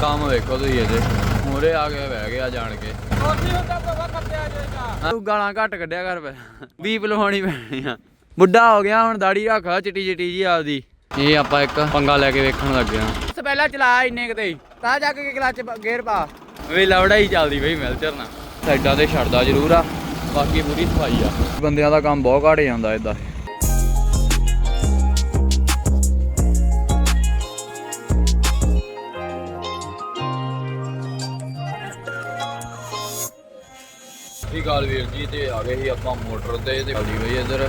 ਕੰਮ ਵੇਖੋ ਤੁਸੀਂ ਇਹਦੇ ਮੂਰੇ ਆ ਕੇ ਬਹਿ ਗਿਆ ਜਾਣ ਕੇ। ਰੋਟੀ ਹੁੰਦਾ ਬਾਬਾ ਕੱਟਿਆ ਜਾਏਗਾ ਤੂੰ ਗਾਲਾਂ ਘੱਟ ਕੱਢਿਆ ਕਰ ਪੈ। ਬੀਪ ਲਵਾਉਣੀ ਪੈਣੀ ਆ। ਬੁੱਢਾ ਹੋ ਗਿਆ ਹੁਣ ਦਾੜੀ ਰੱਖ ਚਿੱਟੀ ਚਿੱਟੀ ਜੀ ਆਪਦੀ। ਇਹ ਆਪਾਂ ਇੱਕ ਪੰਗਾ ਲੈ ਕੇ ਵੇਖਣ ਲੱਗੇ ਆ। ਉਸ ਪਹਿਲਾਂ ਚਲਾ ਇੰਨੇ ਕਿਤੇ ਤਾਂ ਜਾ ਕੇ ਕਲਚ ਗੇਅਰ ਪਾ। ਵੀ ਲਵੜਾ ਹੀ ਚੱਲਦੀ ਬਈ ਮਿਲਚਰ ਨਾਲ ਸਾਈਡਾਂ ਤੇ ਛੱਡਦਾ ਜ਼ਰੂਰ ਆ। ਬਾਕੀ ਪੂਰੀ ਸਫ਼ਾਈ ਆ। ਬੰਦਿਆਂ ਦਾ ਕੰਮ ਬਹੁਤ ਘੱਟ ਜਾਂਦਾ ਇਦਾਂ ਅਕਾਲ ਵੀਰ ਜੀ, ਤੇ ਆ ਗਏ ਸੀ ਆਪਾਂ ਮੋਟਰ ਤੇ ਤੇ ਚੱਲਦੀ ਬਈ ਇੱਧਰ।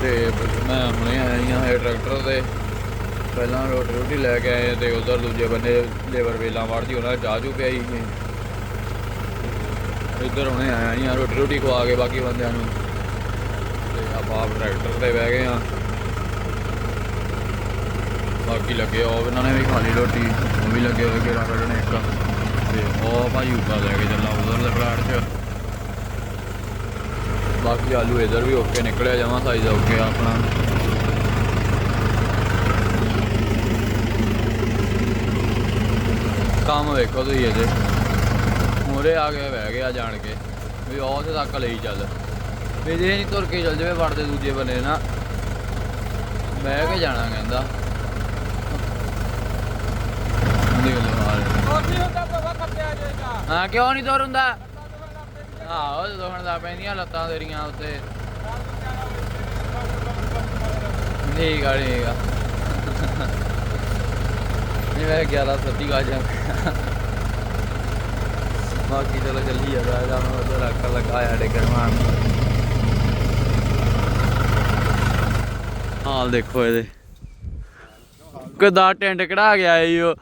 ਤੇ ਮੈਂ ਹੁਣੇ ਆਇਆ ਹਾਂ ਇਹ ਟਰੈਕਟਰ ਤੇ। ਪਹਿਲਾਂ ਰੋਟੀ ਰੋਟੀ ਲੈ ਕੇ ਆਏ ਤੇ ਉਧਰ ਦੂਜੇ ਬੰਨੇ ਲੇਬਰ ਵੇਲਾਂ ਵੜਦੀ, ਉਹਨਾਂ ਚਾਹ ਚੂ ਪਿਆਈ ਸੀ ਇੱਧਰ ਹੁਣੇ ਆਇਆ ਹਾਂ ਰੋਟੀ ਰੋਟੀ ਖਵਾ ਕੇ ਬਾਕੀ ਬੰਦਿਆਂ ਨੂੰ। ਤੇ ਆਪਾਂ ਆਪ ਟਰੈਕਟਰ ਤੇ ਬਹਿ ਗਏ ਆ ਬਾਕੀ ਲੱਗੇ ਉਹ ਇਹਨਾਂ ਨੇ ਵੀ ਖਾ ਲਈ ਰੋਟੀ, ਉਹ ਵੀ ਲੱਗੇ ਹੋਏ ਕਿਹੜਾ ਕੱਢਣੇ ਇੱਕ। ਤੇ ਉਹ ਭਾਈ ਉੱਪਰ ਲੈ ਕੇ ਚੱਲਾਂ ਉਧਰਲੇ ਪਲਾਟ 'ਚ। ਬਾਕੀ ਆਲੂ ਇਧਰ ਵੀ ਓਕੇ ਨਿਕਲਿਆ ਜਾਵਾਂ ਸਾਈਜ਼ ਓਕੇ ਆਪਣਾ। ਕੰਮ ਵੇਖੋ ਤੁਸੀਂ ਇਹਦੇ। ਮੂਰੇ ਆ ਕੇ ਬਹਿ ਗਿਆ ਜਾਣ ਕੇ। ਵੀ ਉਹ ਤੇ ਤੱਕ ਲਈ ਚੱਲ। ਵੀ ਜੇ ਨਹੀਂ ਤੁਰ ਕੇ ਚੱਲ ਜਾਵੇ, ਵੜਦੇ ਦੂਜੇ ਬੰਨੇ ਨਾ ਬਹਿ ਕੇ ਜਾਣਾ ਕਹਿੰਦਾ। ਦੇਖ ਲਓ ਹਾਲ ਹਾਂ, ਕਿਉਂ ਨਹੀਂ ਤੁਰ ਹੁੰਦਾ ਆਹੋ ਜਦੋਂ ਹੁਣ ਦਾ ਪੈਂਦੀਆਂ ਲੱਤਾਂ ਤੇਰੀਆਂ ਉੱਤੇ। ਠੀਕ ਆ ਠੀਕ ਆ। ਇਹ ਵੇ 11 ਸੱਤੀ ਗਾ ਜਾ ਬਾਕੀ ਚਲੋ ਚੱਲੀ ਜਾਂਦਾ ਇਹਦਾ ਉਧਰ ਰੱਖ ਲਗਾਇਆ ਡੇਗਰ ਮਾਰ ਹਾਲ ਦੇਖੋ ਇਹਦੇ। ਕਿਦਾਂ ਟੈਂਟ ਕਢਾ ਗਿਆ ਈ ਉਹ।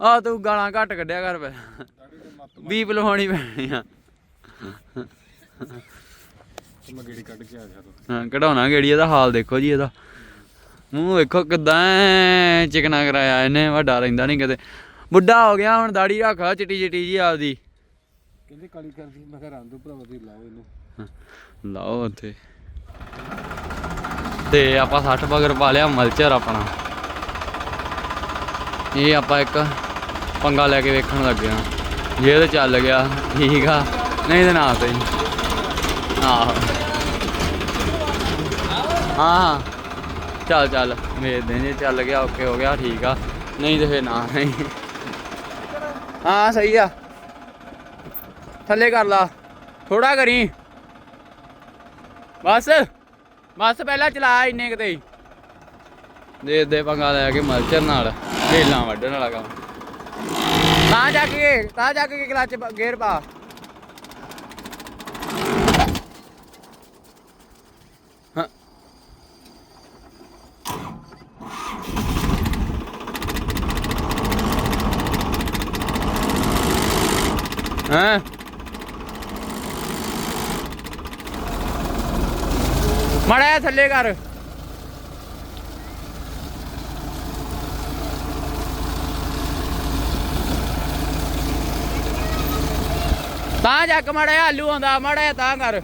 ਆ ਤੂੰ ਗਾਲਾਂ ਘੱਟ ਕੱਢਿਆ ਕਰ ਪੈ ਬੀਪ ਲਵਾਉਣੀ ਪੈਣੀ ਆ। ਮੈਂ ਗੇੜੀ ਕੱਢ ਕੇ ਆ ਗਿਆ ਹਾਂ ਕਢਾਉਣਾ ਗੇੜੀ ਇਹਦਾ ਹਾਲ ਦੇਖੋ ਜੀ ਇਹਦਾ। ਮੂੰਹ ਵੇਖੋ ਕਿਦਾਂ ਚਿਕਨਾ ਕਰਾਇਆ ਇਹਨੇ ਵੱਡਾ ਰਹਿੰਦਾ ਨਹੀਂ ਕਦੇ ਬੁੱਢਾ ਹੋ ਗਿਆ ਹੁਣ ਦਾੜੀ ਰੱਖ ਚਿੱਟੀ ਚਿੱਟੀ ਜੀ ਆਪਦੀ। ਕਹਿੰਦੇ ਕਾਲੀ ਕਰਦੀ ਮੈਂ ਕਿਹਾ ਰੰਗ ਭਰਾਵਾ ਤੁਸੀਂ ਲਾਓ ਇਹਨੂੰ। ਲਾਓ ਉੱਥੇ ਤੇ ਆਪਾਂ 60 ਬਗਰ ਪਾ ਲਿਆ ਮਲਚਰ ਆਪਣਾ। ਇਹ ਆਪਾਂ ਇੱਕ ਪੰਗਾ ਲੈ ਕੇ ਵੇਖਣ ਲੱਗੇ ਆ ਜੇ ਤੇ ਚੱਲ ਗਿਆ, ਠੀਕ ਆ। ਨਹੀਂ ਤੇ ਨਾ ਸਹੀ। ਆਹੋ। ਹਾਂ। ਚੱਲ ਚੱਲ। ਵੇਖਦੇ ਜੇ ਚੱਲ ਗਿਆ ਓਕੇ ਹੋ ਗਿਆ, ਠੀਕ ਆ। ਨਹੀਂ ਤੇ ਫੇਰ ਨਾ ਨਹੀਂ ਹਾਂ, ਸਹੀ ਆ। ਥੱਲੇ ਕਰ ਲਾ। ਥੋੜਾ ਕਰੀ। ਬਸ। ਬਸ ਪਹਿਲਾਂ ਚਲਾ ਇੰਨੇ ਕਿਤੇ ਦੇ ਦੇ ਪੰਗਾ ਲੈ ਕੇ ਮਲਚਰ ਨਾਲ। ਢੇਲਾਂ ਵੱਢਣ ਵਾਲਾ ਕੰਮ। ਤਾਂ ਜਾ ਕੇ ਤਾਂ ਜਾ ਕੇ ਕਲਚ ਗੇਅਰ ਪਾ। ਹਾਂ। ਮਾੜਾ ਥੱਲੇ ਕਰ। ਤਾਂ ਜਾ ਕੇ ਆਲੂ ਆਉਂਦਾ ਮਾੜਾ ਜਿਹਾ ਤਾਂ ਕਰ।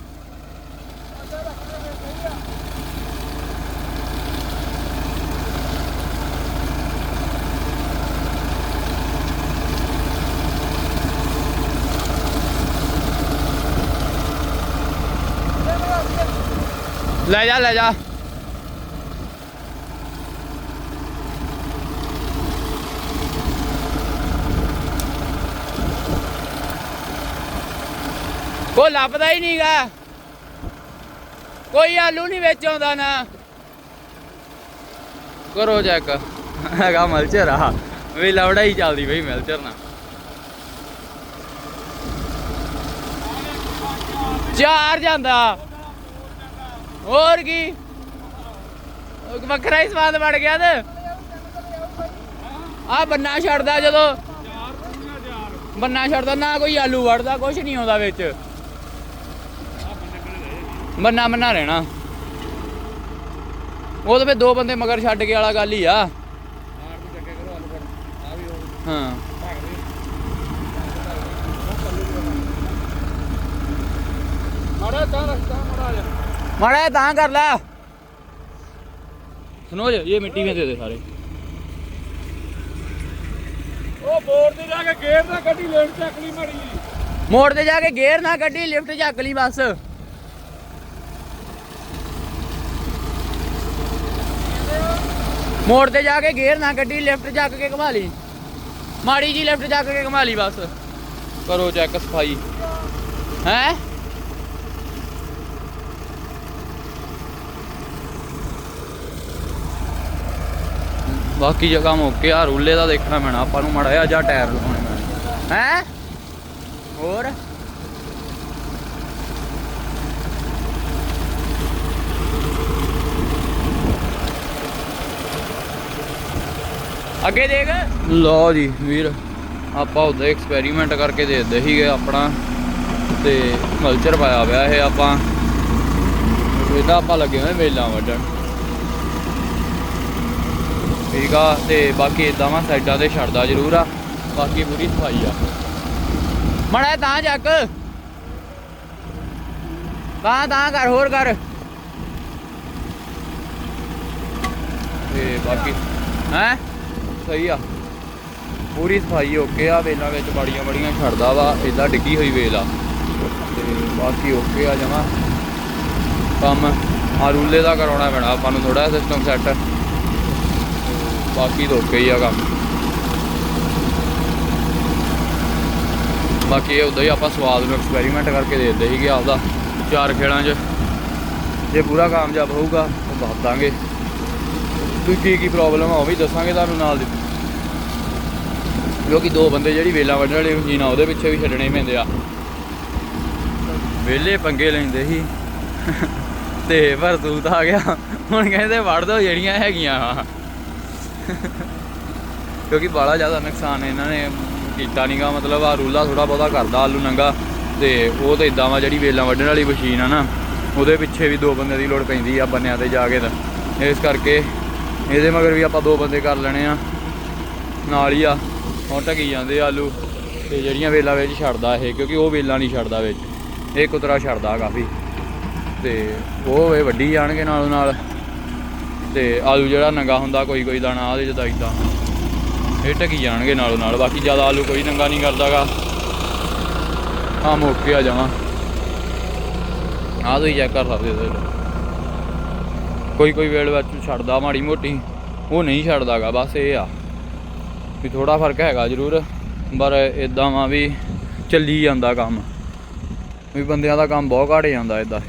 ਲੈ ਜਾ ਲੈ ਜਾ। ਕੋਈ ਲੱਭਦਾ ਹੀ ਨਹੀਂਗਾ ਕੋਈ ਆਲੂ ਨਹੀਂ ਵਿੱਚ ਆਉਂਦਾ ਨਾ। ਕਰੋ ਚੈੱਕ ਹੈਗਾ ਮਲਚਰ ਆ ਵੀ ਲਵੜਾ ਹੀ ਚੱਲਦੀ ਬਈ ਮਲਚਰ ਨਾਲ। ਚਾਰ ਜਾਂਦਾ। ਹੋਰ ਕੀ? ਉਹ ਵੱਖਰਾ ਹੀ ਸਵਾਦ ਬਣ ਗਿਆ ਤੇ। ਆ ਬੰਨਾ ਛੱਡਦਾ ਜਦੋਂ। ਬੰਨਾ ਛੱਡਦਾ ਨਾ ਕੋਈ ਆਲੂ ਵੜਦਾ ਕੁਛ ਨਹੀਂ ਆਉਂਦਾ ਵਿੱਚ। ਮੰਨਾ ਮੰਨਾ ਲੈਣਾ ਉਹ ਤਾਂ ਫੇ ਦੋ ਬੰਦੇ ਮਗਰ ਛੱਡ ਕੇ ਵਾਲਾ ਗੱਲ ਹੀ ਆ। ਹਾਂ। ਮਾੜਾ ਤਾਂ ਕਰ ਲੈ। ਸਨੋਜ ਇਹ ਮਿੱਟੀ ਵਿੱਚ ਦੇ ਦੇ ਸਾਰੇ। ਉਹ ਤੇ ਜਾ ਕੇ ਗੇਅਰ ਨਾ ਕੱਢੀ ਲਿਫਟ ਚੱਕ ਲਈ ਮੜੀ ਮੋੜ ਤੇ ਜਾ ਕੇ ਗੇਅਰ ਨਾ ਕੱਢੀ ਲਿਫਟ ਚੱਕ ਲਈ ਬਸ। ਮੋੜ ਤੇ ਜਾ ਕੇ ਗੇਅਰ ਨਾ ਗੱਡੀ ਲਿਫਟ ਚੱਕ ਕੇ ਘੁਮਾ ਲਈ। ਮਾੜੀ ਜੀ ਲਿਫਟ ਚੱਕ ਕੇ ਘੁਮਾ ਲਈ ਬਸ। ਕਰੋ ਚੈੱਕ ਸਫ਼ਾਈ। ਹੈ? ਬਾਕੀ ਜਗ੍ਹਾ ਮੌਕੇ ਆ ਰੂਲੇ ਦਾ ਦੇਖਣਾ ਪੈਣਾ। ਆਪਾਂ ਨੂੰ ਮੜਾ ਜਾਂ ਟਾਇਰ ਲਗਾਉਣੇ ਪੈਣੇ। ਹੈ? ਹੋਰ? ਅੱਗੇ ਦੇਖ। ਲਓ ਜੀ ਵੀਰ ਆਪਾਂ ਉਹਦਾ ਐਕਸਪੈਰੀਮੈਂਟ ਕਰਕੇ ਦੇਖਦੇ ਸੀਗੇ ਆਪਣਾ ਤੇ ਕਲਚਰ ਪਾਇਆ ਹੋਇਆ ਇਹ ਆਪਾਂ। ਇਹਦਾ ਆਪਾਂ ਲੱਗੇ ਹੋਏ ਮੇਲਾਂ ਵੱਢਣ। ਠੀਕ ਆ ਤੇ ਬਾਕੀ ਇਦਾਂ ਵਾ ਸਾਈਡਾਂ ਤੇ ਛੱਡਦਾ ਜ਼ਰੂਰ ਆ ਬਾਕੀ ਪੂਰੀ ਸਫ਼ਾਈ ਆ। ਮੜਾ ਤਾਂ ਚੱਕ। ਤਾਂ ਤਾਂ ਕਰ ਹੋਰ ਕਰ। ਤੇ ਬਾਕੀ ਹੈ? ਸਹੀ ਆ। ਪੂਰੀ ਸਫ਼ਾਈ ਓਕੇ ਆ, ਵੇਲਾਂ ਵਿੱਚ ਬੜੀਆਂ ਬੜੀਆਂ ਛੱਡਦਾ ਵਾ ਇਦਾਂ ਡਿੱਗੀ ਹੋਈ ਵੇਲ ਆ। ਤੇ ਬਾਕੀ ਓਕੇ ਆ ਜਮਾ। ਕੰਮ ਆ ਰੂਲੇ ਦਾ ਕਰਾਉਣਾ ਪੈਣਾ, ਆਪਾਂ ਨੂੰ ਥੋੜਾ ਸਿਸਟਮ ਸੈੱਟ ਬਾਕੀ ਤਾਂ ਓਕੇ ਹੀ ਆ ਕੰਮ। ਬਾਕੀ ਇਹ ਉਦਾਂ ਹੀ ਆਪਾਂ ਸਵਾਦ ਨੂੰ ਐਕਸਪੈਰੀਮੈਂਟ ਕਰਕੇ ਦੇਖਦੇ ਸੀਗੇ ਆਪਦਾ। ਚਾਰ ਖੇੜਾਂ 'ਚ। ਜੇ ਪੂਰਾ ਕਾਮਯਾਬ ਹੋਊਗਾ ਤਾਂ ਦੱਸ ਦਾਂਗੇ। ਕੋਈ ਕੀ ਕੀ ਪ੍ਰੋਬਲਮ ਆ, ਉਹ ਵੀ ਦੱਸਾਂਗੇ ਤੁਹਾਨੂੰ ਨਾਲ ਦੀ। ਕਿਉਂਕਿ ਦੋ ਬੰਦੇ ਜਿਹੜੀ ਵੇਲਾਂ ਵੱਢਣ ਵਾਲੀ ਮਸ਼ੀਨ ਆ ਉਹਦੇ ਪਿੱਛੇ ਵੀ ਛੱਡਣੇ ਪੈਂਦੇ ਆ। ਵੇਲੇ ਪੰਗੇ ਲੈਂਦੇ ਸੀ। ਤੇ ਤਾਂ ਆ ਗਿਆ। ਹੁਣ ਕਹਿੰਦੇ ਵੜ ਦੋ ਜਿਹੜੀਆਂ ਹੈਗੀਆਂ। ਕਿਉਂਕਿ ਬਾਲਾ ਜ਼ਿਆਦਾ ਨੁਕਸਾਨ ਇਹਨਾਂ ਨੇ ਕੀਤਾ ਨਹੀਂਗਾ ਮਤਲਬ ਆ ਰੂਲਾ ਥੋੜਾ ਬਹੁਤਾ ਕਰਦਾ ਆਲੂ ਨੰਗਾ। ਤੇ ਉਹ ਤੇ ਇਦਾਂ ਵਾ, ਜਿਹੜੀ ਵੇਲਾਂ ਵੱਢਣ ਵਾਲੀ ਮਸ਼ੀਨ ਆ ਨਾ, ਉਹਦੇ ਪਿੱਛੇ ਵੀ ਦੋ ਬੰਦੇ ਦੀ ਲੋੜ ਪੈਂਦੀ ਆ, ਬੰਨਿਆਂ ਤੇ ਜਾ ਕੇ ਤਾਂ। ਇਸ ਕਰਕੇ ਇਹਦੇ ਮਗਰ ਵੀ ਆਪਾਂ ਦੋ ਬੰਦੇ ਕਰ ਲੈਣੇ ਆ। ਨਾਲ ਹੀ ਆ, ਹੁਣ ਢਕੀ ਜਾਂਦੇ ਆਲੂ। ਤੇ ਜਿਹੜੀਆਂ ਵੇਲਾਂ ਵਿੱਚ ਛੱਡਦਾ ਇਹ, ਕਿਉਂਕਿ ਉਹ ਵੇਲਾਂ ਨਹੀਂ ਛੱਡਦਾ ਵਿੱਚ। ਇਹ ਕੁਤਰਾ ਛੱਡਦਾ ਕਾਫੀ। ਤੇ ਉਹ ਇਹ ਵੱਡੀ ਜਾਣਗੇ ਨਾਲੋਂ ਨਾਲ। ਤੇ ਆਲੂ ਜਿਹੜਾ ਨੰਗਾ ਹੁੰਦਾ, ਕੋਈ ਕੋਈ ਦਾਣਾ ਆਦੇ ਜਦਾ ਇਦਾਂ ਇਹ ਢਕੀ ਜਾਣਗੇ ਨਾਲੋਂ ਨਾਲ, ਬਾਕੀ ਜ਼ਿਆਦਾ ਆਲੂ ਕੋਈ ਨੰਗਾ ਨਹੀਂ ਕਰਦਾਗਾ। ਆ ਮੋਕੇ ਆ ਜਾਵਾਂ ਆਹ ਤੁਸੀਂ ਚੈੱਕ ਕਰ ਸਕਦੇ ਹੋ ਇਹਦੇ ਕੋਈ ਕੋਈ ਵੇਲ ਵਿੱਚ ਛੱਡਦਾ ਮਾੜੀ ਮੋਟੀ, ਉਹ ਨਹੀਂ ਛੱਡਦਾਗਾ, ਬਸ ਇਹ ਆ ਵੀ ਥੋੜਾ ਫ਼ਰਕ ਹੈਗਾ ਜ਼ਰੂਰ, ਪਰ ਇਦਾਂ ਵਾ ਵੀ ਚੱਲੀ ਜਾਂਦਾ ਕੰਮ। ਵੀ ਬੰਦਿਆਂ ਦਾ ਕੰਮ ਬਹੁਤ ਘਟ ਜਾਂਦਾ ਇਦਾਂ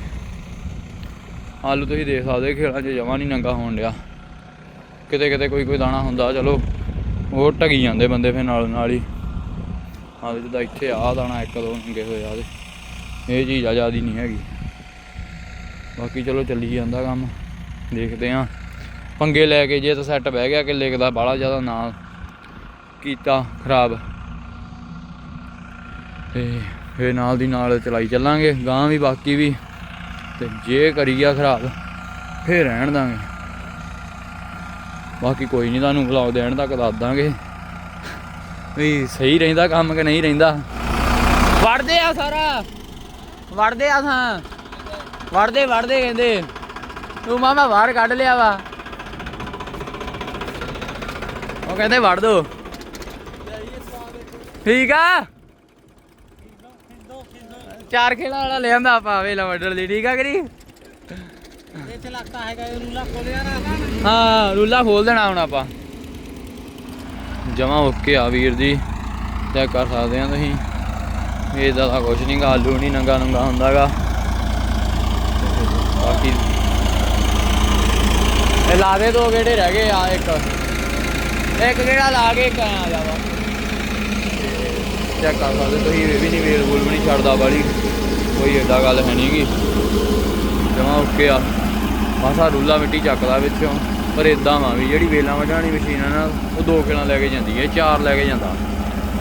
ਆਲੂ ਤੁਸੀਂ ਦੇਖ ਸਕਦੇ ਹੋ ਖੇਲਾਂ 'ਚ ਜਮਾ ਨਹੀਂ ਨੰਗਾ ਹੋਣ ਡਿਆ। ਕਿਤੇ ਕਿਤੇ ਕੋਈ ਕੋਈ ਦਾਣਾ ਹੁੰਦਾ, ਚਲੋ, ਉਹ ਢਗੀ ਜਾਂਦੇ ਬੰਦੇ ਫਿਰ ਨਾਲ ਨਾਲ ਹੀ। ਹਾਂ ਜਿੱਦਾਂ ਇੱਥੇ ਆ ਦਾਣਾ, ਇੱਕ ਦੋ ਨੰਗੇ ਹੋਏ ਆ ਇਹਦੇ ਇਹ ਚੀਜ਼ ਆਜ਼ਾਦੀ ਨਹੀਂ ਹੈਗੀ। ਬਾਕੀ ਚਲੋ ਚੱਲੀ ਜਾਂਦਾ ਕੰਮ। ਦੇਖਦੇ ਆਂ ਪੰਗੇ ਲੈ ਕੇ ਜੇ ਤਾਂ ਸੈੱਟ ਬਹਿ ਗਿਆ ਕਿ ਕੁ ਦਾ, ਬਾਹਲਾ ਜ਼ਿਆਦਾ ਨਾ ਕੀਤਾ, ਖਰਾਬ। ਤੇ ਫੇਰ ਨਾਲ ਦੀ ਨਾਲ ਚਲਾਈ ਚੱਲਾਂਗੇ ਗਾਂ ਵੀ, ਬਾਕੀ ਵੀ। ਤੇ ਜੇ ਕਰੀ ਗਿਆ ਖਰਾਬ, ਫੇਰ ਰਹਿਣ ਦਾਂਗੇ। ਬਾਕੀ ਕੋਈ ਨਹੀਂ ਤੁਹਾਨੂੰ ਵਲੌਗ ਦੇਣ ਤੱਕ ਦੱਸ ਦਾਂਗੇ। ਵੀ ਸਹੀ ਰਹਿੰਦਾ ਕੰਮ ਕਿ ਨਹੀਂ ਰਹਿੰਦਾ? ਵੜਦੇ ਆ ਸਾਰਾ। ਵੜਦੇ ਆ ਥਾਂ ਵੜਦੇ ਵੜਦੇ ਕਹਿੰਦੇ। ਤੂੰ ਮਾਮਾ ਬਾਹਰ ਕੱਢ ਲਿਆ ਵਾ। ਉਹ ਕਹਿੰਦੇ ਵੜ ਦੋ। ਠੀਕ ਆ? ਚਾਰ ਖੇੜਾ ਵਾਲਾ ਲੈ ਆਂਦਾ ਆਪਾਂ ਵੇਲਾ ਵੱਢਣ ਲਈ ਠੀਕ ਆ ਕਰੀ ਇਹ ਚਲਾਕਾ ਹੈਗਾ ਇਹ ਰੂਲਾ ਖੋਲਿਆ ਨਾ ਹਾਂ ਰੂਲਾ ਖੋਲ ਦੇਣਾ ਹੁਣ ਆਪਾਂ। ਜਮਾ ਓਕੇ ਆ ਵੀਰ ਜੀ ਚੈੱਕ ਕਰ ਸਕਦੇ ਆ ਤੁਸੀਂ। ਇਹਦਾ ਤਾਂ ਕੁਛ ਨਹੀਂ ਗਾ ਆਲੂ ਨਹੀਂ ਨੰਗਾ ਨੰਗਾ ਹੁੰਦਾਗਾ। ਬਾਕੀ ਇਹ ਲਾ ਦੇ ਦੋ ਗੇੜੇ ਰਹਿ ਗਏ ਆ, ਇੱਕ। ਇੱਕ ਗੇੜਾ ਲਾ ਕੇ ਇੱਕ ਆ ਜਾਵਾ ਚੈੱਕ ਕਰ ਸਕਦੇ ਤੁਸੀਂ, ਇਹ ਵੀ ਨਹੀਂ ਵੇਲ ਬੋਲ ਵੀ ਨਹੀਂ ਛੱਡਦਾ ਵਾਲੀ ਕੋਈ ਏਡਾ ਗੱਲ ਹੈ ਨਹੀਂਗੀ ਜਮਾ ਓਕੇ ਆ। ਮਾਸਾ ਰੂਲਾ ਮਿੱਟੀ ਚੱਕਦਾ ਵਿੱਚੋਂ। ਪਰ ਇਦਾਂ ਵਾ ਵੀ ਜਿਹੜੀ ਵੇਲਾਂ ਵਢਾਣੀ ਮਸ਼ੀਨ ਆ ਨਾ, ਉਹ ਦੋ ਕਿਲਾਂ ਲੈ ਕੇ ਜਾਂਦੀ ਹੈ, ਚਾਰ ਲੈ ਕੇ ਜਾਂਦਾ।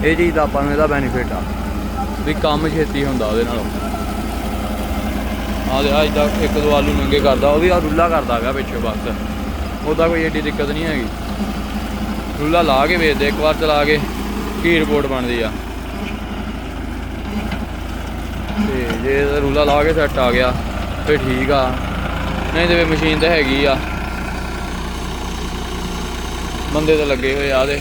ਇਹ ਚੀਜ਼ ਦਾ ਆਪਾਂ ਨੂੰ ਇਹਦਾ ਬੈਨੀਫਿਟ ਆ। ਵੀ ਕੰਮ ਛੇਤੀ ਹੁੰਦਾ ਉਹਦੇ ਨਾਲ। ਆ ਦੇ ਆ ਇਦਾਂ ਇੱਕ ਦੋ ਆਲੂ ਨੰਗੇ ਕਰਦਾ, ਉਹ ਵੀ ਆ ਰੂਲਾ ਕਰਦਾ ਹੈਗਾ ਪਿੱਛੇ ਬਸ। ਉਹਦਾ ਕੋਈ ਏਡੀ ਦਿੱਕਤ ਨਹੀਂ ਹੈਗੀ। ਰੂਲਾ ਲਾ ਕੇ ਵੇਚਦੇ ਇੱਕ ਵਾਰ ਚਲਾ ਕੇ ਕੀ ਰਿਪੋਰਟ ਬਣਦੀ ਆ। ਤੇ ਜੇ ਇਹਦਾ ਰੂਲਾ ਲਾ ਕੇ ਸੈੱਟ ਆ ਗਿਆ ਫੇ ਠੀਕ ਆ। ਨਹੀਂ ਤੇ ਮਸ਼ੀਨ ਤਾਂ ਹੈਗੀ ਆ। ਬੰਦੇ ਤਾਂ ਲੱਗੇ ਹੋਏ ਆ ਦੇ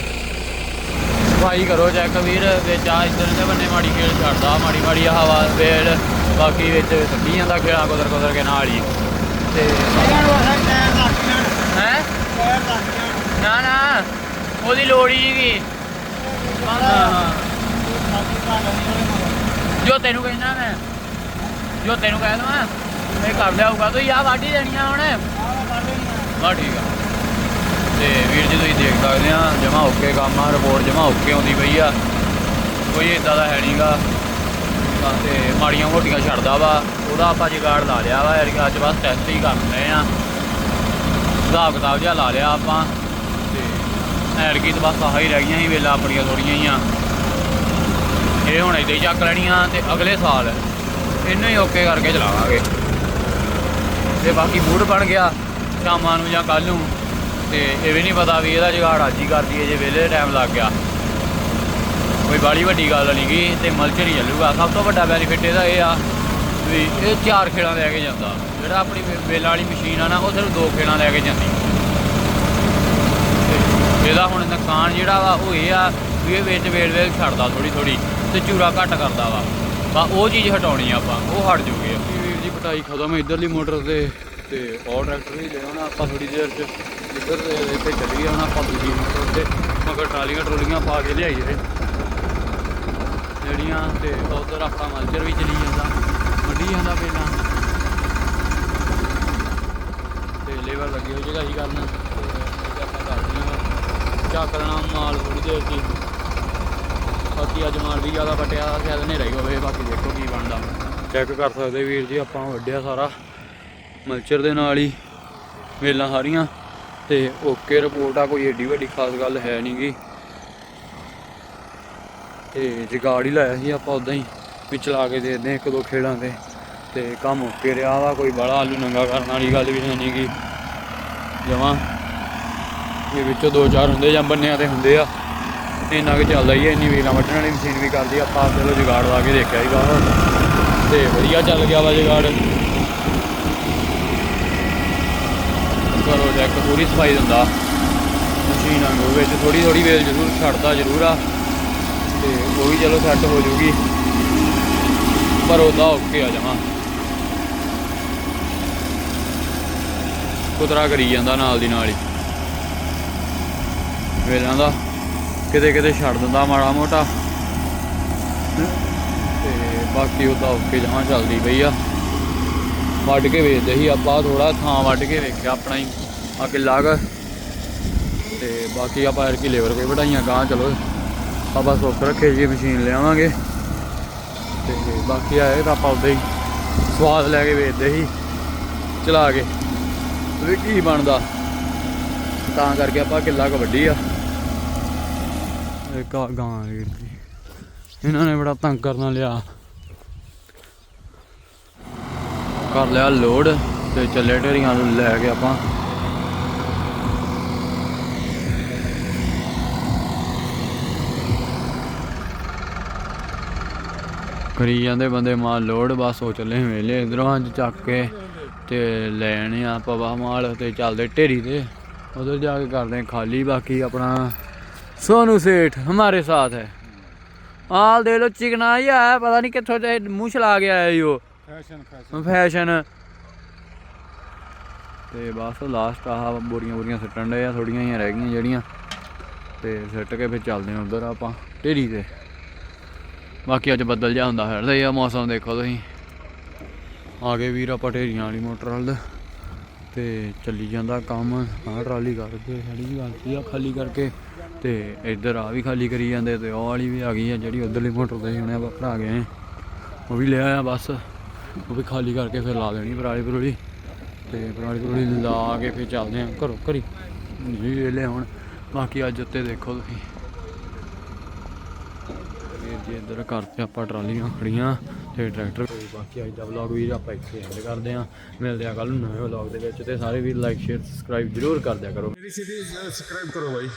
ਸਫ਼ਾਈ ਕਰੋ ਚੈੱਕ ਵੀਰ ਵਿੱਚ ਆ ਇੱਧਰ ਦੇ ਬੰਨੇ ਮਾੜੀ ਖੇਲ ਛੱਡਦਾ, ਮਾੜੀ ਮਾੜੀ ਹਵਾ ਵੇਲ ਬਾਕੀ ਵਿੱਚ ਸੱਕੀ ਜਾਂਦਾ ਖੇੜਾ ਕੁਦਰ ਕੁਦਰ ਕੇ ਨਾਲ ਹੀ। ਤੇ ਹੈ? ਨਾ ਨਾ। ਉਹਦੀ ਲੋੜ ਹੀ ਨਹੀਂ ਜੋ ਤੈਨੂੰ ਕਹਿਣਾ ਮੈਂ। ਜੋ ਤੈਨੂੰ ਕਹਿ ਦਵਾਂ। ਇਹ ਕਰ ਲਿਆਊਗਾ। ਤੂੰ ਆ ਵਾਢੀ ਦੇਣੀਆਂ ਹੁਣ। ਬਾ ਠੀਕ ਆ। ਤੇ ਵੀਰ ਜੀ, ਤੁਸੀਂ ਦੇਖ ਸਕਦੇ ਆ, ਜਮਾ ਓਕੇ ਕੰਮ ਆ। ਰਿਪੋਰਟ ਜਮਾ ਓਕੇ ਆਉਂਦੀ ਪਈ ਆ। ਕੋਈ ਇਦਾਂ ਦਾ ਹੈ ਨਹੀਂਗਾ ਤੇ ਮਾੜੀਆਂ ਮੋਟੀਆਂ ਛੱਡਦਾ ਵਾ। ਉਹਦਾ ਆਪਾਂ ਜਗਾੜ ਲਾ ਲਿਆ ਵਾ ਯਾਰ ਅੱਜ ਬਸ ਟੈਸਟ ਹੀ ਕਰ ਰਹੇ ਆ। ਹਿਸਾਬ ਕਿਤਾਬ ਜਿਹਾ ਲਾ ਲਿਆ ਆਪਾਂ ਤੇ ਐਰਕੀ ਤਾਂ ਬਸ ਆਹ ਹੀ ਰਹਿ ਗਈਆਂ ਸੀ ਵੇਲਾ ਆਪਣੀਆਂ ਥੋੜੀਆਂ ਹੀ ਆ ਇਹ ਹੁਣ ਏਦਾਂ ਹੀ ਚੱਕ ਲੈਣੀਆਂ ਤੇ ਅਗਲੇ ਸਾਲ ਇਹਨੂੰ ਹੀ ਓਕੇ ਕਰਕੇ ਚਲਾਵਾਂਗੇ। ਤੇ ਬਾਕੀ ਮੂਡ ਬਣ ਗਿਆ ਸ਼ਾਮਾਂ ਨੂੰ ਜਾਂ ਕੱਲ ਨੂੰ ਤੇ ਇਹ ਵੀ ਨਹੀਂ ਪਤਾ ਵੀ ਇਹਦਾ ਜਗਾੜ ਅੱਜ ਹੀ ਕਰ ਦਈਏ ਜੇ ਵਿਹਲੇ ਟਾਈਮ ਲੱਗ ਗਿਆ। ਕੋਈ ਬਾਲੀ ਵੱਡੀ ਗੱਲ ਨਹੀਂ ਗਈ ਤੇ ਮਲਚਰ ਹੀ ਚੱਲੂਗਾ। ਸਭ ਤੋਂ ਵੱਡਾ ਬੈਨੀਫਿਟ ਇਹਦਾ ਇਹ ਆ ਵੀ ਇਹ ਚਾਰ ਖੇਲਾਂ ਲੈ ਕੇ ਜਾਂਦਾ। ਜਿਹੜਾ ਆਪਣੀ ਵੇ- ਵੇਲਾਂ ਵਾਲੀ ਮਸ਼ੀਨ ਆ ਨਾ, ਉਹ ਸਿਰਫ ਦੋ ਖੇਲਾਂ ਲੈ ਕੇ ਜਾਂਦੀ। ਤੇ ਇਹਦਾ ਹੁਣ ਨੁਕਸਾਨ ਜਿਹੜਾ ਵਾ, ਉਹ ਇਹ ਆ ਵੀ ਇਹ ਵਿੱਚ ਵੇਲ ਵੇਲ ਛੱਡਦਾ ਥੋੜੀ ਥੋੜੀ ਤੇ ਚੂਰਾ ਘੱਟ ਕਰਦਾ ਵਾ। ਬਾ ਉਹ ਚੀਜ਼ ਹਟਾਉਣੀ ਆਪਾਂ, ਉਹ ਹਟ ਜੂਗੀ। ਵੀਰ ਜੀ ਪਟਾਈ ਖਤਮ ਇਧਰਲੀ ਮੋਟਰ ਤੇ ਤੇ ਉਹ ਟਰੈਕਟਰ ਵੀ ਲਿਆਉਣਾ ਆਪਾਂ ਥੋੜੀ ਦੇਰ ਚ। ਇੱਧਰ ਦੇ ਇੱਥੇ ਚੱਲੀ ਹੁਣ ਆਪਾਂ ਦੂਜੀ ਮੋਟਰ ਤੇ, ਮਗਰ ਟਰਾਲੀਆਂ ਟਰੋਲੀਆਂ ਪਾ ਕੇ ਲਿਆਈ ਜਿਹੜੇ ਜਿਹੜੀਆਂ ਤੇ ਉਧਰ ਆਪਣਾ ਮਲਚਰ ਵੀ ਚਲੀ ਜਾਂਦਾ। ਵੱਢੀ ਜਾਂਦਾ ਪਹਿਲਾਂ ਤੇ ਲੇਬਰ ਲੱਗੀ ਹੋਈ ਜਗ੍ਹਾ ਹੀ ਕਰਨ। ਹਾਂ। ਚੱਕ ਲੈਣਾ ਮਾਲ ਥੋੜੀ ਦੇਰ ਚ ਹੀ। ਬਾਕੀ ਅੱਜ ਮਾਲ ਵੀ ਜ਼ਿਆਦਾ ਪਟਿਆ ਸ਼ਾਇਦ ਹਨੇਰਾ ਹੀ ਹੋਵੇ। ਬਾਕੀ ਦੇਖੋ ਕੀ ਬਣਦਾ। ਚੈੱਕ ਕਰ ਸਕਦੇ ਵੀਰ ਜੀ ਆਪਾਂ ਵੱਢਿਆ ਸਾਰਾ। ਮਲਚਰ ਦੇ ਨਾਲ ਹੀ ਵੇਲਾਂ ਸਾਰੀਆਂ। ਤੇ ਓਕੇ ਰਿਪੋਰਟ ਆ ਕੋਈ ਏਡੀ ਵੱਡੀ ਖਾਸ ਗੱਲ ਹੈ ਨਹੀਂਗੀ ਤੇ ਜਗਾੜ ਹੀ ਲਾਇਆ ਸੀ ਆਪਾਂ ਉਦਾਂ ਹੀ। ਵੀ ਚਲਾ ਕੇ ਦੇਖਦੇ ਦੇ ਇੱਕ ਦੋ ਖੇਡਾਂ ਤੇ। ਤੇ ਕੰਮ ਓਕੇ ਰਿਹਾ ਵਾ ਕੋਈ ਬੜਾ ਆਲੂ ਨੰਗਾ ਕਰਨ ਵਾਲੀ ਗੱਲ ਵੀ ਹੈ ਨਹੀਂਗੀ ਜਮਾਂ। ਇਹ ਵਿੱਚੋਂ ਦੋ ਚਾਰ ਹੁੰਦੇ ਜਾਂ ਬੰਨਿਆਂ ਤੇ ਹੁੰਦੇ ਆ। ਇੰਨਾ ਕੁ ਚੱਲਦਾ ਹੀ ਹੈ ਇੰਨੀ ਵੇਲਾਂ ਵੱਢਣ ਵਾਲੀ ਮਸ਼ੀਨ ਵੀ ਕਰਦੀ ਆ, ਆਪਾਂ ਚਲੋ ਜੁਗਾੜ ਲਾ ਕੇ ਦੇਖਿਆ ਸੀਗਾ ਉਹ ਤੇ ਵਧੀਆ ਚੱਲ ਗਿਆ ਵਾ ਜੁਗਾੜ। ਕਰੋ ਚੈੱਕ ਪੂਰੀ ਸਫ਼ਾਈ ਦਿੰਦਾ। ਮਸ਼ੀਨ ਵਾਂਗੂ ਵਿੱਚ ਥੋੜੀ ਥੋੜੀ ਵੇਲ ਜ਼ਰੂਰ ਛੱਡਦਾ ਜ਼ਰੂਰ ਆ। ਤੇ ਉਹ ਵੀ ਚਲੋ ਸੈੱਟ ਹੋ ਜੂਗੀ। ਪਰ ਉਹਦਾ ਔਖੇ ਆ ਜਮਾ। ਕੁਤਰਾ ਕਰੀ ਜਾਂਦਾ ਨਾਲ ਦੀ ਨਾਲ ਹੀ। ਵੇਲਾਂ ਦਾ ਕਿਤੇ ਕਿਤੇ ਛੱਡ ਦਿੰਦਾ ਮਾੜਾ ਮੋਟਾ। ਤੇ ਬਾਕੀ ਉਹਦਾ ਔਖੇ ਜਮਾ ਚੱਲਦੀ ਪਈ ਆ। ਵੱਢ ਕੇ ਵੇਚਦੇ ਸੀ ਆਪਾਂ ਥੋੜਾ ਥਾਂ ਵੱਢ ਕੇ ਵੇਖਿਆ ਆਪਣਾ ਹੀ ਆ ਕਿੱਲਾ ਕੁ ਤੇ ਬਾਕੀ ਆਪਾਂ ਯਾਰ ਕੀ ਲੇਬਰ ਕੋਈ ਵਢਾਈਆਂ ਗਾਂ ਚਲੋ। ਆਪਾਂ ਸੁੱਖ ਰੱਖੇ ਜੀ, ਮਸ਼ੀਨ ਲਿਆਵਾਂਗੇ। ਬਾਕੀ ਆਏ ਤਾਂ ਆਪਾਂ ਉਦਾਂ ਹੀ ਸਵਾਦ ਲੈ ਕੇ ਵੇਚਦੇ ਸੀ। ਚਲਾ ਕੇ। ਵੀ ਕੀ ਬਣਦਾ? ਤਾਂ ਕਰਕੇ ਆਪਾਂ ਕਿੱਲਾ ਕਬੱਡੀ ਆ। ਇੱਕ ਗਾਂ ਵੀਰ ਦੀ ਇਹਨਾਂ ਨੇ ਬੜਾ ਤੰਗ ਕਰਨਾ ਲਿਆ। ਕਰ ਲਿਆ ਲੋਡ ਤੇ ਚੱਲੇ ਢੇਰੀਆਂ ਨੂੰ ਲੈ ਕੇ ਆਪਾਂ। ਕਰੀ ਜਾਂਦੇ ਬੰਦੇ ਮਾਲ ਲੋਡ ਬਸ ਉਹ ਚੱਲੇ ਵੇਲੇ ਇਧਰੋਂ ਅੱਜ ਚੱਕ ਕੇ ਤੇ ਲੈਣ ਆ ਪਵਾ ਮਾਲ ਤੇ ਚੱਲਦੇ ਢੇਰੀ ਤੇ। ਉਧਰ ਜਾ ਕੇ ਕਰਦੇ ਖਾਲੀ ਬਾਕੀ ਆਪਣਾ ਸੋਨੂ ਸੇਠ ਹਮਾਰੇ ਸਾਥ ਹੈ। ਆਲ ਦੇ ਲੋ ਚਿਕਨਾ ਹੀ ਆਇਆ ਪਤਾ ਨਹੀਂ ਕਿੱਥੋਂ ਤੇ ਮੂੰਹ ਲਾ ਗਿਆ ਹੈ ਯੋ ਫੈਸ਼ਨ ਫੈਸ਼ਨ ਫੈਸ਼ਨ ਤੇ ਬਸ ਲਾਸਟ ਆ ਬੋਰੀਆਂ ਬੋਰੀਆਂ ਸੱਟਣ ਦੇ ਆ ਥੋੜੀਆਂ ਹੀ ਰਹਿ ਗਈਆਂ ਜਿਹੜੀਆਂ। ਤੇ ਸੱਟ ਕੇ ਫਿਰ ਚੱਲਦੇ ਆ ਉਧਰ ਆਪਾਂ ਢੇਰੀ ਤੇ। ਬਾਕੀ ਅੱਜ ਬੱਦਲ ਜਿਹਾ ਹੁੰਦਾ ਫਿਰਦਾ ਹੀ ਆ ਮੌਸਮ ਦੇਖੋ ਤੁਸੀਂ। ਆ ਗਏ ਵੀਰ ਆਪਾਂ ਢੇਰੀਆਂ ਵਾਲੀ ਮੋਟਰ ਵੱਲ ਤੇ ਚੱਲੀ ਜਾਂਦਾ ਕੰਮ। ਆਹ ਟਰਾਲੀ ਕਰਕੇ ਖੜੀ ਜੀ ਗਲਤੀ ਆ ਖਾਲੀ ਕਰਕੇ ਤੇ ਇੱਧਰ ਆ ਵੀ ਖਾਲੀ ਕਰੀ ਜਾਂਦੇ ਤੇ ਉਹ ਵਾਲੀ ਵੀ ਆ ਗਈ ਆ ਜਿਹੜੀ ਉਧਰਲੀ ਮੋਟਰ ਤੇ ਹੁਣੇ ਆਪਾਂ ਭਰਾ ਗਏ ਆ। ਉਹ ਵੀ ਲੈ ਆਇਆ ਬਸ। ਉਹ ਵੀ ਖਾਲੀ ਕਰਕੇ ਫਿਰ ਲਾ ਦੇਣੀ ਪਰਾਲੀ ਪਰੂਲੀ। ਤੇ ਪਰਾਲੀ ਪਰੂਲੀ ਲਾ ਕੇ ਫਿਰ ਚੱਲਦੇ ਆ ਘਰੋਂ ਘਰੀ। ਜੀ ਵੇਲੇ ਹੁਣ ਬਾਕੀ ਅੱਜ ਉੱਤੇ ਦੇਖੋ ਤੁਸੀਂ। ਜੀ ਇੱਧਰ ਘਰ ਤੇ ਆਪਾਂ ਟਰਾਲੀਆਂ ਖੜੀਆਂ ਤੇ ਟਰੈਕਟਰ ਬਾਕੀ ਅੱਜ ਦਾ ਵਲੌਗ ਵੀ ਆਪਾਂ ਇੱਥੇ ਐਂਡ ਕਰਦੇ ਆ ਮਿਲਦੇ ਆ ਕੱਲ ਨੂੰ ਨਵੇਂ ਵਲੌਗ ਦੇ ਵਿੱਚ ਤੇ ਸਾਰੇ ਵੀ ਲਾਈਕ ਸ਼ੇਅਰ ਸਬਸਕ੍ਰਾਈਬ ਜਰੂਰ ਕਰ ਦਿਆ ਕਰੋ। ਮੇਰੀ ਸਿਟੀ ਸਬਸਕ੍ਰਾਈਬ ਕਰੋ ਭਾਈ